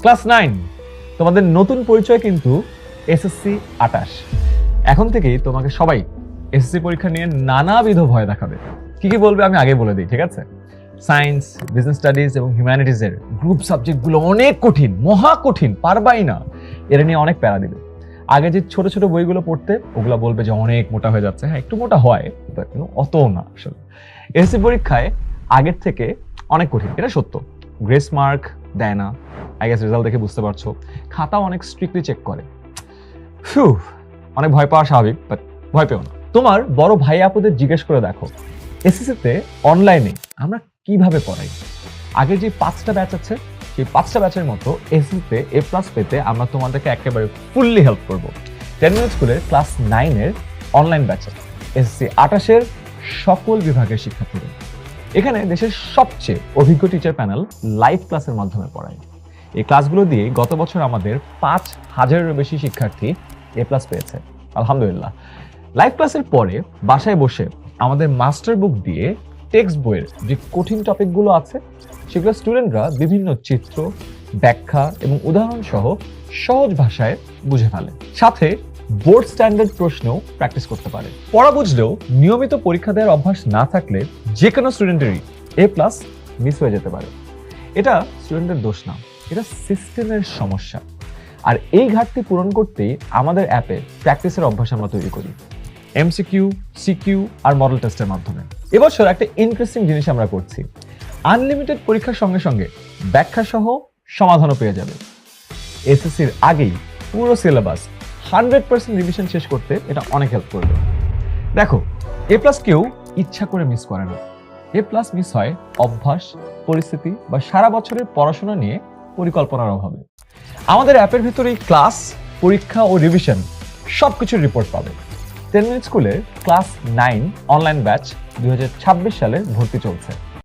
Class nine. তোমাদের নতুন পরিচয় কিন্তু এসএসসি আটাশ। এখন থেকেই তোমাকে সবাই এসএসসি পরীক্ষা নিয়ে নানাবিধ ভয় দেখাবে। কি কি বলবে আমি আগে বলে দিই, ঠিক আছে? সায়েন্স বিজনেস স্টাডিজ এবং হিউম্যানিটিজের গ্রুপ সাবজেক্টগুলো অনেক কঠিন, মহা কঠিন, পারবাই না। এরা নিয়ে অনেক প্যারা দিবে। আগে যে ছোট ছোট বইগুলো পড়তে, ওগুলো বলবে যে অনেক মোটা হয়ে যাচ্ছে। হ্যাঁ একটু মোটা হয়, but কিন্তু অত না আসলে। এসএসসি পরীক্ষায় আগের থেকে অনেক কঠিন, এটা সত্য। গ্রেস মার্ক দেয় না। আই গেস রেজাল্ট দেখে বুঝতে পারছ। খাতা অনেক স্ট্রিক্টলি চেক করে। ফিউ অনেক ভয় পাওয়া স্বাভাবিক বাট ভয় পেও না। তোমার বড় ভাই আপুদের জিজ্ঞেস করে দেখো। এসএসসিতে অনলাইনে আমরা কীভাবে পড়াই? আগে যে পাঁচটা ব্যাচ আছে, সেই পাঁচটা ব্যাচের মতো এসএসসিতে এ প্লাস পেতে আমরা তোমাদেরকে একেবারে ফুললি হেল্প করব। টেন মিনিট স্কুলের ক্লাস নাইনের অনলাইন ব্যাচে এসএসসি আটাশের সকল বিভাগের শিক্ষার্থীদের। এখানে দেশের সবচেয়ে অভিজ্ঞ টিচার প্যানেল লাইভ ক্লাসের মাধ্যমে পড়ায়। এই ক্লাসগুলো দিয়ে গত বছর আমাদের পাঁচ হাজারেরও বেশি শিক্ষার্থী এ প্লাস পেয়েছে, আলহামদুলিল্লাহ। লাইভ ক্লাসের পরে বাসায় বসে আমাদের মাস্টার বুক দিয়ে টেক্সট বইয়ের যে কঠিন টপিকগুলো আছে, সেগুলো স্টুডেন্টরা বিভিন্ন চিত্র, ব্যাখ্যা এবং উদাহরণ সহ সহজ ভাষায় বুঝে ফেলে। সাথে বোর্ড স্ট্যান্ডার্ড প্রশ্নও প্র্যাকটিস করতে পারে। পড়া বুঝলেও নিয়মিত পরীক্ষা দেওয়ার অভ্যাস না থাকলে যে কোনো স্টুডেন্টেরই এ প্লাস মিস হয়ে যেতে পারে। এটা স্টুডেন্টের দোষ না, এটা সিস্টেমের সমস্যা। আর এই ঘাটতি পূরণ করতেই আমাদের অ্যাপে প্র্যাকটিসের অভ্যাস আমরা তৈরি করি। এমসিকিউ সিকিউ আর মডেল টেস্টের মাধ্যমে। এবছর একটা ইন্টারেস্টিং জিনিস আমরা করছি। আনলিমিটেড পরীক্ষার সঙ্গে সঙ্গে ব্যাখ্যা সহ সমাধানও পেয়ে যাবে। এসএসসির আগেই পুরো সিলেবাস হান্ড্রেড পার্সেন্ট রিভিশন শেষ করতে এটা অনেক হেল্প করবে। দেখো এ প্লাস কেউ ইচ্ছা করে মিস করে না। এ প্লাস মিস হয় অভ্যাস, পরিস্থিতি বা সারা বছরের পড়াশোনা নিয়ে পরিকল্পনার অভাবে। আমাদের অ্যাপের ভিতরেই ক্লাস পরীক্ষা ও রিভিশন সব কিছুর রিপোর্ট পাবে টেন স্কুলের ক্লাস নাইন অনলাইন ব্যাচ দুই সালে ভর্তি চলছে।